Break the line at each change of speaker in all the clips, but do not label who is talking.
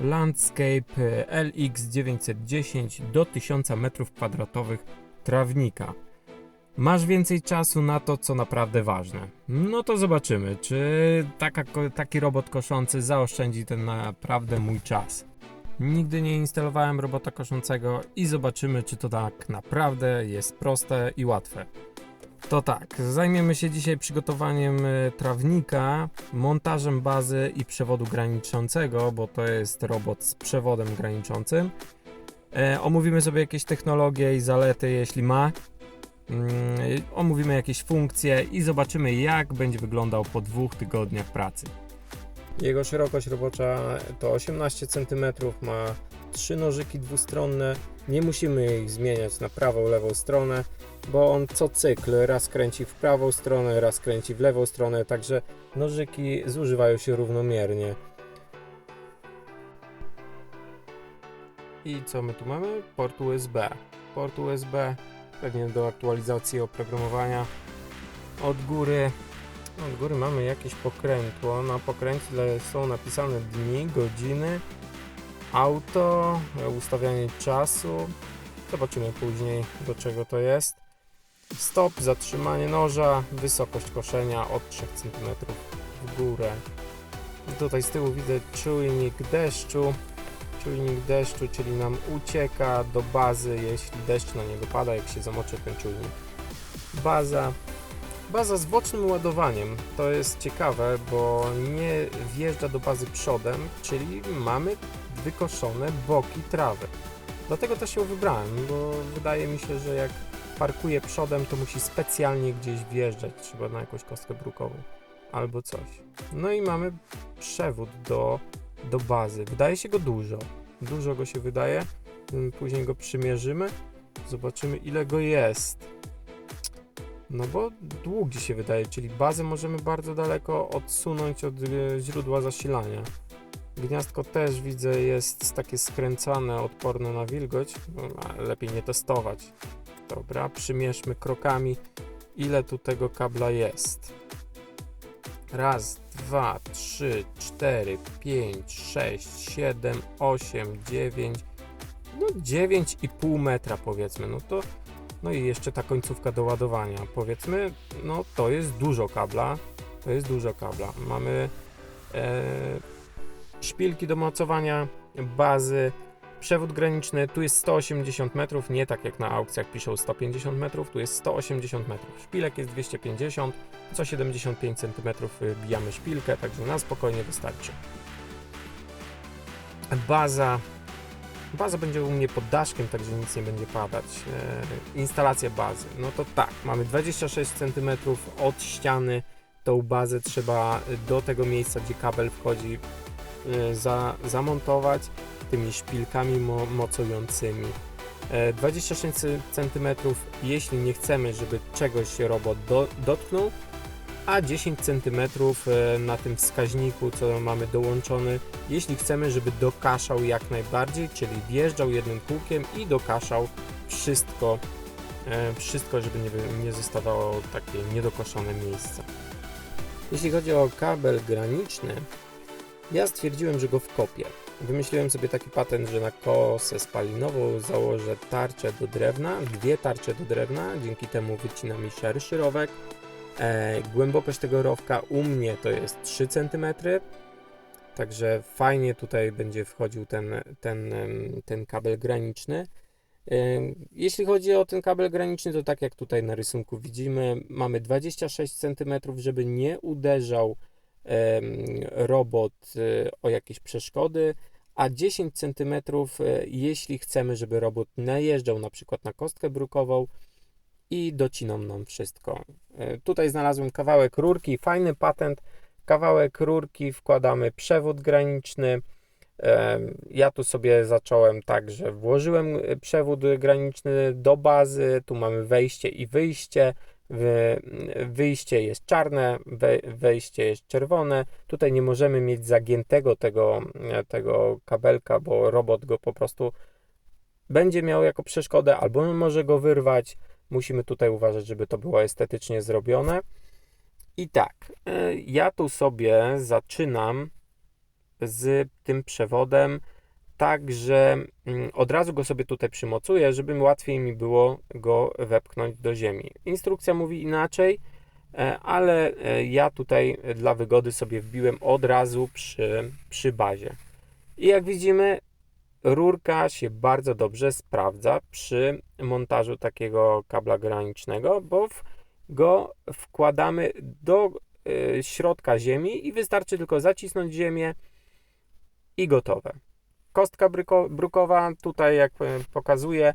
Landscape LX910 do 1000 m2 trawnika. Masz więcej czasu na to, co naprawdę ważne. No to zobaczymy, czy taka, taki robot koszący zaoszczędzi ten naprawdę mój czas. Nigdy nie instalowałem robota koszącego i zobaczymy, czy to tak naprawdę jest proste i łatwe. To tak, zajmiemy się dzisiaj przygotowaniem e, trawnika, montażem bazy i przewodu graniczącego, bo to jest robot z przewodem graniczącym. E, omówimy sobie jakieś technologie i zalety, jeśli ma. Mm, omówimy jakieś funkcje i zobaczymy, jak będzie wyglądał po dwóch tygodniach pracy. Jego szerokość robocza to 18 cm, ma trzy nożyki dwustronne. Nie musimy ich zmieniać na prawą, lewą stronę, bo on co cykl raz kręci w prawą stronę, raz kręci w lewą stronę, także nożyki zużywają się równomiernie. I co my tu mamy? Port USB. Port USB pewnie do aktualizacji oprogramowania. Od góry od góry mamy jakieś pokrętło. Na pokrętle są napisane dni, godziny, auto, ustawianie czasu. Zobaczymy później do czego to jest. Stop, zatrzymanie noża, wysokość koszenia od 3 cm w górę. Tutaj z tyłu widzę czujnik deszczu. Czujnik deszczu, czyli nam ucieka do bazy, jeśli deszcz na niego pada, jak się zamoczy ten czujnik. Baza, Baza z bocznym ładowaniem to jest ciekawe, bo nie wjeżdża do bazy przodem, czyli mamy wykoszone boki trawy. Dlatego też ją wybrałem, bo wydaje mi się, że jak parkuje przodem, to musi specjalnie gdzieś wjeżdżać, trzeba na jakąś kostkę brukową albo coś. No i mamy przewód do, do bazy. Wydaje się go dużo. Dużo go się wydaje. Później go przymierzymy, zobaczymy ile go jest. No bo długi się wydaje, czyli bazę możemy bardzo daleko odsunąć od e, źródła zasilania. Gniazdko też widzę jest takie skręcane, odporne na wilgoć, no, lepiej nie testować. Dobra, przymierzmy krokami ile tu tego kabla jest. Raz, dwa, trzy, cztery, pięć, sześć, siedem, osiem, dziewięć, no dziewięć i pół metra powiedzmy, no to no i jeszcze ta końcówka do ładowania. Powiedzmy, no to jest dużo kabla. To jest dużo kabla. Mamy e, szpilki do mocowania, bazy, przewód graniczny. Tu jest 180 metrów, nie tak jak na aukcjach piszą 150 metrów, tu jest 180 metrów. Szpilek jest 250, co 75 cm bijamy szpilkę, także na spokojnie wystarczy. Baza Baza będzie u mnie pod daszkiem, także nic nie będzie padać. E, instalacja bazy. No to tak, mamy 26 cm od ściany. Tą bazę trzeba do tego miejsca, gdzie kabel wchodzi, e, za, zamontować tymi szpilkami mo mocującymi. E, 26 cm, jeśli nie chcemy, żeby czegoś robot do, dotknął, a 10 cm e, na tym wskaźniku, co mamy dołączony, jeśli chcemy, żeby dokaszał jak najbardziej, czyli wjeżdżał jednym kółkiem i dokaszał wszystko, e, wszystko, żeby nie, nie zostawało takie niedokoszone miejsce. Jeśli chodzi o kabel graniczny, ja stwierdziłem, że go wkopię. Wymyśliłem sobie taki patent, że na kosę spalinową założę tarczę do drewna, dwie tarcze do drewna, dzięki temu wycina mi szerszy rowek, E, głębokość tego rowka u mnie to jest 3 cm. Także fajnie tutaj będzie wchodził ten, ten, ten kabel graniczny. E, jeśli chodzi o ten kabel graniczny, to tak jak tutaj na rysunku widzimy, mamy 26 cm, żeby nie uderzał robot e, o jakieś przeszkody, a 10 cm, e, jeśli chcemy, żeby robot najeżdżał na przykład na kostkę brukową, i dociną nam wszystko. E, tutaj znalazłem kawałek rurki, fajny patent. Kawałek rurki, wkładamy przewód graniczny. E, ja tu sobie zacząłem tak, że włożyłem e, przewód graniczny do bazy. Tu mamy wejście i wyjście. Wyjście jest czarne, wejście jest czerwone. Tutaj nie możemy mieć zagiętego tego, tego kabelka, bo robot go po prostu będzie miał jako przeszkodę, albo może go wyrwać. Musimy tutaj uważać, żeby to było estetycznie zrobione. I tak, e, ja tu sobie zaczynam z tym przewodem, tak że mm, od razu go sobie tutaj przymocuję, żeby łatwiej mi było go wepchnąć do ziemi. Instrukcja mówi inaczej, e, ale e, ja tutaj dla wygody sobie wbiłem od razu przy, przy bazie. I jak widzimy, rurka się bardzo dobrze sprawdza przy montażu takiego kabla granicznego, bo go wkładamy do y, środka ziemi i wystarczy tylko zacisnąć ziemię i gotowe. Kostka brukowa, tutaj jak pokazuję,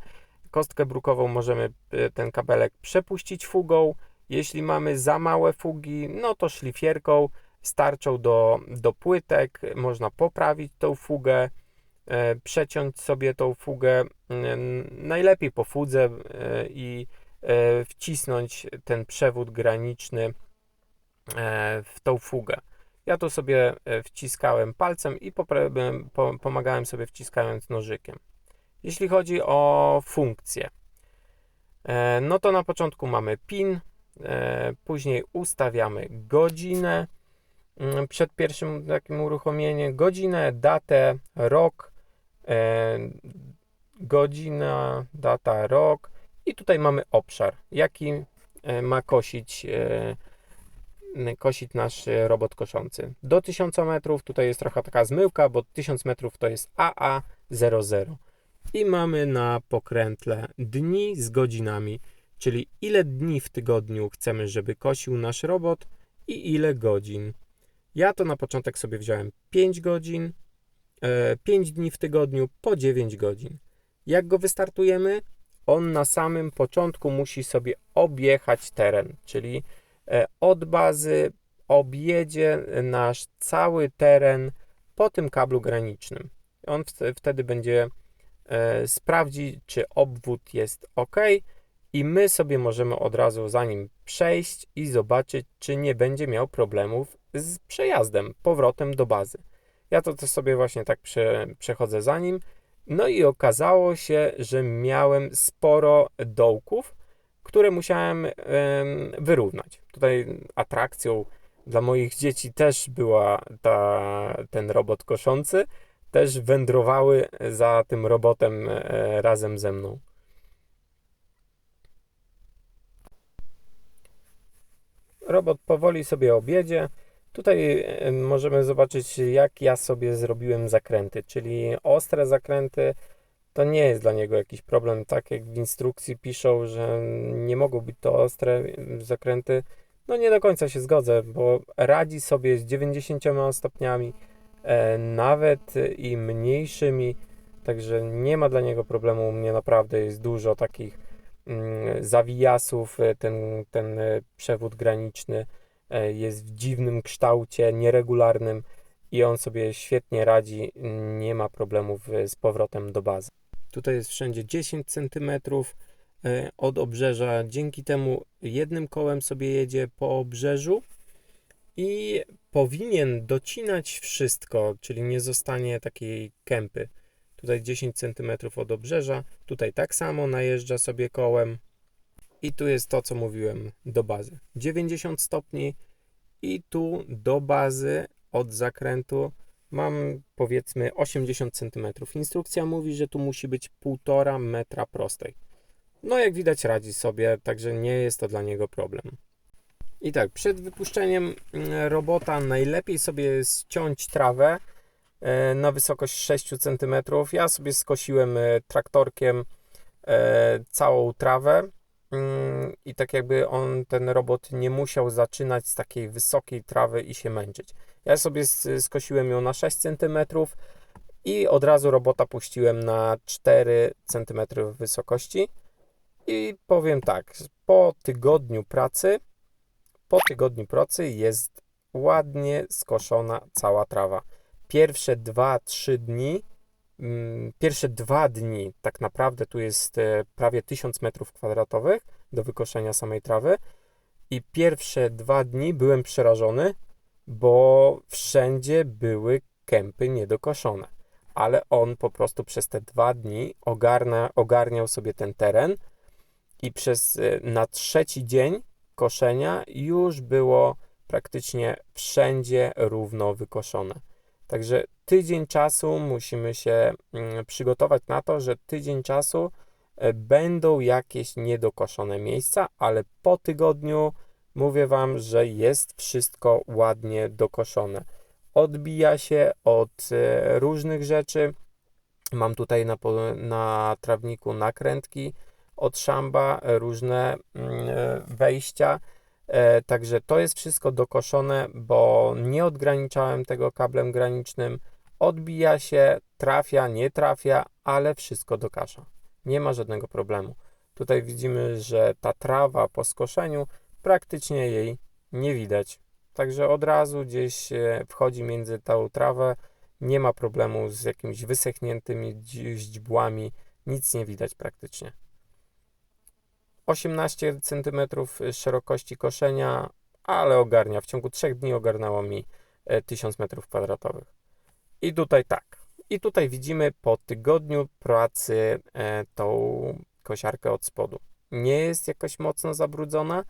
kostkę brukową możemy y, ten kabelek przepuścić fugą. Jeśli mamy za małe fugi, no to szlifierką starczą do, do płytek, można poprawić tą fugę przeciąć sobie tą fugę najlepiej po fudze e, i e, wcisnąć ten przewód graniczny w tą fugę. Ja to sobie wciskałem palcem i pomagałem sobie wciskając nożykiem. Jeśli chodzi o funkcję, no to na początku mamy pin, później ustawiamy godzinę, mm, przed pierwszym takim uruchomieniem godzinę, datę, rok, E, godzina, data, rok i tutaj mamy obszar, jaki e, ma kosić, e, kosić nasz robot koszący. Do 1000 metrów tutaj jest trochę taka zmyłka, bo 1000 metrów to jest AA00 i mamy na pokrętle dni z godzinami, czyli ile dni w tygodniu chcemy, żeby kosił nasz robot i ile godzin. Ja to na początek sobie wziąłem 5 godzin, 5 e, dni w tygodniu po 9 godzin. Jak go wystartujemy? On na samym początku musi sobie objechać teren, czyli e, od bazy objedzie nasz cały teren po tym kablu granicznym. On wtedy będzie e, sprawdzi, czy obwód jest ok, i my sobie możemy od razu za nim przejść i zobaczyć, czy nie będzie miał problemów z przejazdem, powrotem do bazy. Ja to też sobie właśnie tak prze, przechodzę za nim. No i okazało się, że miałem sporo dołków, które musiałem wyrównać. Tutaj atrakcją dla moich dzieci też była ta, ten robot koszący. Też wędrowały za tym robotem e, razem ze mną. Robot powoli sobie objedzie. Tutaj możemy zobaczyć, jak ja sobie zrobiłem zakręty, czyli ostre zakręty to nie jest dla niego jakiś problem, tak jak w instrukcji piszą, że nie mogą być to ostre zakręty. No nie do końca się zgodzę, bo radzi sobie z 90 stopniami, e, nawet i mniejszymi, także nie ma dla niego problemu. U mnie naprawdę jest dużo takich mm, zawijasów, e, ten, ten e, przewód graniczny E, jest w dziwnym kształcie, nieregularnym i on sobie świetnie radzi, nie ma problemów z powrotem do bazy. Tutaj jest wszędzie 10 cm e, od obrzeża, dzięki temu jednym kołem sobie jedzie po obrzeżu i powinien docinać wszystko, czyli nie zostanie takiej kępy. Tutaj 10 cm od obrzeża, tutaj tak samo najeżdża sobie kołem, i tu jest to, co mówiłem do bazy. 90 stopni i tu do bazy od zakrętu mam powiedzmy 80 cm. Instrukcja mówi, że tu musi być 1,5 metra prostej. No jak widać radzi sobie, także nie jest to dla niego problem. I tak, przed wypuszczeniem mm, robota najlepiej sobie ściąć trawę e, na wysokość 6 cm. Ja sobie skosiłem e, traktorkiem e, całą trawę i tak jakby on, ten robot nie musiał zaczynać z takiej wysokiej trawy i się męczyć. Ja sobie skosiłem ją na 6 cm i od razu robota puściłem na 4 cm wysokości i powiem tak, po tygodniu pracy, po tygodniu pracy jest ładnie skoszona cała trawa. Pierwsze 2-3 dni Mm, pierwsze dwa dni tak naprawdę tu jest e, prawie 1000 metrów kwadratowych do wykoszenia samej trawy i pierwsze dwa dni byłem przerażony, bo wszędzie były kępy niedokoszone. Ale on po prostu przez te dwa dni ogarnia, ogarniał sobie ten teren i przez e, na trzeci dzień koszenia już było praktycznie wszędzie równo wykoszone. Także tydzień czasu musimy się mm, przygotować na to, że tydzień czasu e, będą jakieś niedokoszone miejsca, ale po tygodniu mówię Wam, że jest wszystko ładnie dokoszone. Odbija się od e, różnych rzeczy. Mam tutaj na, na trawniku nakrętki od szamba, e, różne mm, wejścia. E, Także to jest wszystko dokoszone, bo nie odgraniczałem tego kablem granicznym. Odbija się, trafia, nie trafia, ale wszystko dokasza. Nie ma żadnego problemu. Tutaj widzimy, że ta trawa po skoszeniu praktycznie jej nie widać. Także od razu gdzieś e, wchodzi między tą trawę. Nie ma problemu z jakimiś wysechniętymi źdźbłami. Nic nie widać praktycznie. 18 cm szerokości koszenia, ale ogarnia. W ciągu 3 dni ogarnęło mi e, 1000 m2. I tutaj tak. I tutaj widzimy po tygodniu pracy e, tą kosiarkę od spodu. Nie jest jakoś mocno zabrudzona.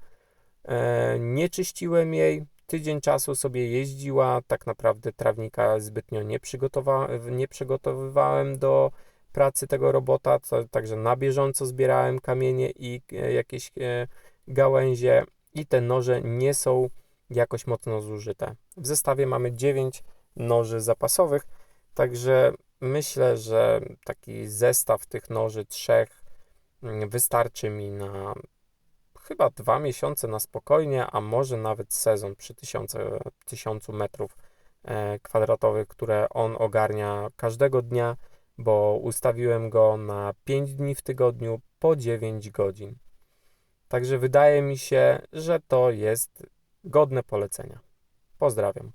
E, nie czyściłem jej. Tydzień czasu sobie jeździła. Tak naprawdę trawnika zbytnio nie, przygotowa- nie przygotowywałem do pracy tego robota, co, także na bieżąco zbierałem kamienie i e, jakieś e, gałęzie i te noże nie są jakoś mocno zużyte. W zestawie mamy 9 noży zapasowych, także myślę, że taki zestaw tych noży trzech mm, wystarczy mi na chyba dwa miesiące na spokojnie, a może nawet sezon przy 1000, 1000 metrów e, kwadratowych, które on ogarnia każdego dnia bo ustawiłem go na 5 dni w tygodniu po 9 godzin. Także wydaje mi się, że to jest godne polecenia. Pozdrawiam.